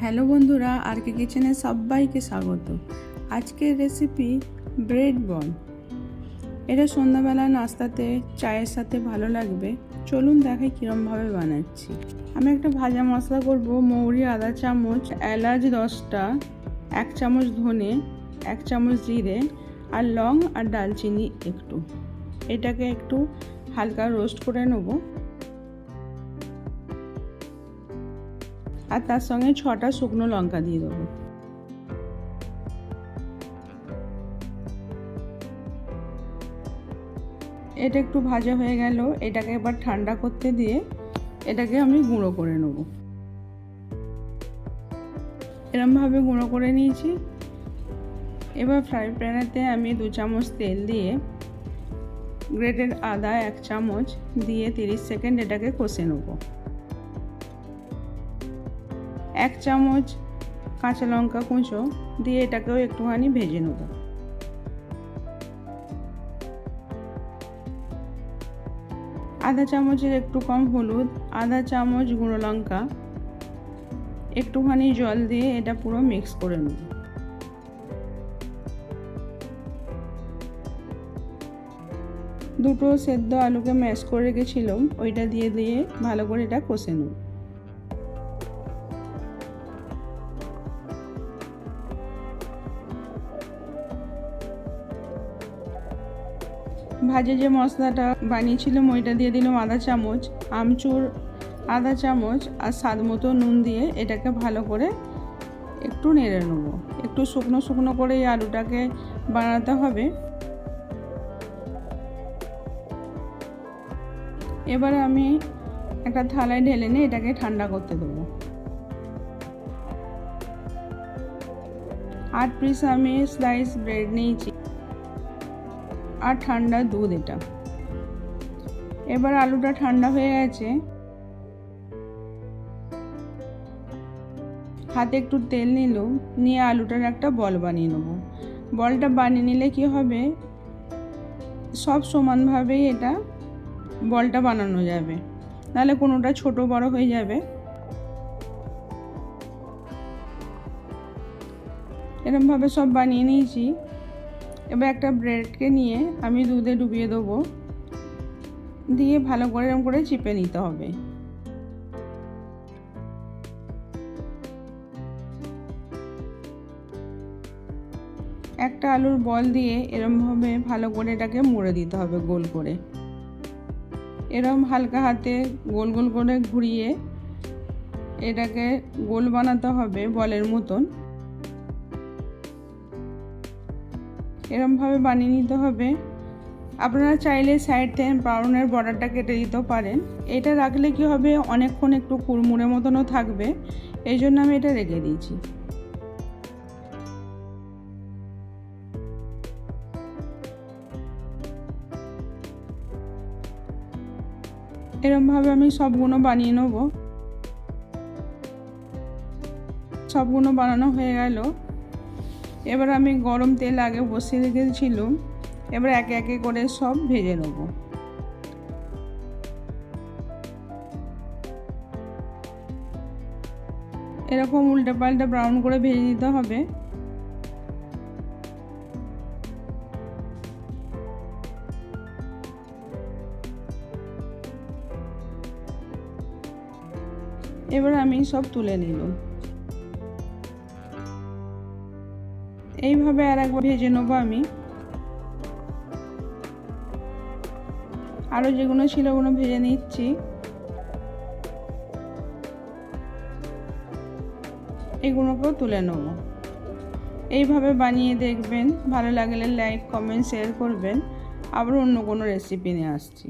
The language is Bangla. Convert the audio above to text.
হ্যালো বন্ধুরা আর কে কিচেনে সবাইকে স্বাগত। আজকের রেসিপি ব্রেড বন এটা সন্ধ্যাবেলা নাস্তাতে, চায়ের সাথে ভালো লাগবে। চলুন দেখাই কীরমভাবে বানাচ্ছি। আমি একটা ভাজা মশলা করব, মৌরি আধা চামচ, এলাচ দশটা, এক চামচ ধনে, এক চামচ জিরে, আর লং আর ডালচিনি একটু। এটাকে একটু হালকা রোস্ট করে নেব। আর তার সঙ্গে ছটা শুকনো লঙ্কা দিয়ে দেবো। এটা একটু ভাজা হয়ে গেল, এটাকে এবার ঠান্ডা করতে দিয়ে এটাকে আমি গুঁড়ো করে নেব। এরমভাবে গুঁড়ো করে নিয়েছি। এবার ফ্রাই প্যানেতে আমি দু চামচ তেল দিয়ে গ্রেটেড আদা এক চামচ দিয়ে তিরিশ সেকেন্ড এটাকে কষে নেব। এক চামচ কাঁচা লঙ্কা কুঁচো দিয়ে এটাকেও একটুখানি ভেজে নেব। আধা চামচের একটু কম হলুদ, আধা চামচ গুঁড়ো লঙ্কা, একটুখানি জল দিয়ে এটা পুরো মিক্স করে নেব। দুটো সেদ্ধ আলুকে ম্যাশ করে রেখেছিলাম, ওইটা দিয়ে দিয়ে ভালো করে এটা কষে নেব। ভাজে যে মশলাটা বানিয়েছিলাম, ওইটা দিয়ে দিলাম আধা চামচ, আমচুর আধা চামচ আর স্বাদ মতো নুন দিয়ে এটাকে ভালো করে একটু নেড়ে নেব। একটু শুকনো শুকনো করে এই আলুটাকে বানাতে হবে। এবার আমি একটা থালায় ঢেলে নিয়ে এটাকে ঠান্ডা করতে দেবো। আট পিস আমি স্লাইস ব্রেড নিয়েছি। আর ঠান্ডা দুধ এটা। এবার আলুটা ঠান্ডা হয়ে গেছে। হাতে একটু তেল নিল, নিয়ে আলুটার একটা বল বানিয়ে নেব। বলটা বানিয়ে নিলে কি হবে? সব সমানভাবেই এটা বলটা বানানো যাবে। নাহলে কোনোটা ছোট বড় হয়ে যাবে। এরমভাবে সব বানিয়ে নিয়েছি। এবার একটা ব্রেডকে নিয়ে আমি দুধে ডুবিয়ে দেবো। দিয়ে ভালো করে এরকম করে চিপে নিতে হবে। একটা আলুর বল দিয়ে এরমভাবে ভালো করে এটাকে মুড়ে দিতে হবে গোল করে। এরম হালকা হাতে গোল গোল করে ঘুরিয়ে এটাকে গোল বানাতে হবে বলের মতন। এরমভাবে বানিয়ে নিতে হবে। আপনারা চাইলে সাইড থেকে ব্রাউনের বর্ডারটা কেটে দিতেও পারেন। এটা রাখলে কি হবে? অনেকক্ষণ একটু কুড়মুড়ে মতনও থাকবে। এই জন্য আমি এটা রেখে দিয়েছি। এরমভাবে আমি সবগুলো বানিয়ে নেব। সবগুলো বানানো হয়ে গেল। এবার আমি গরম তেল আগে বসিয়ে রেখেছিলাম এবার একে একে করে সব ভেজে নেব। এরকম উল্টে পাল্টে ব্রাউন করে ভেজে নিতে হবে। এবার আমি সব তুলে নিলাম। এইভাবে আর একবার ভেজে নেব আমি। আরও যেগুলো ছিল ওগুলো ভেজে নিচ্ছি। এগুলোকেও তুলে নেব। এইভাবে বানিয়ে দেখবেন, ভালো লাগলে লাইক, কমেন্ট শেয়ার করবেন। আবার অন্য কোনো রেসিপি নিয়ে আসছি।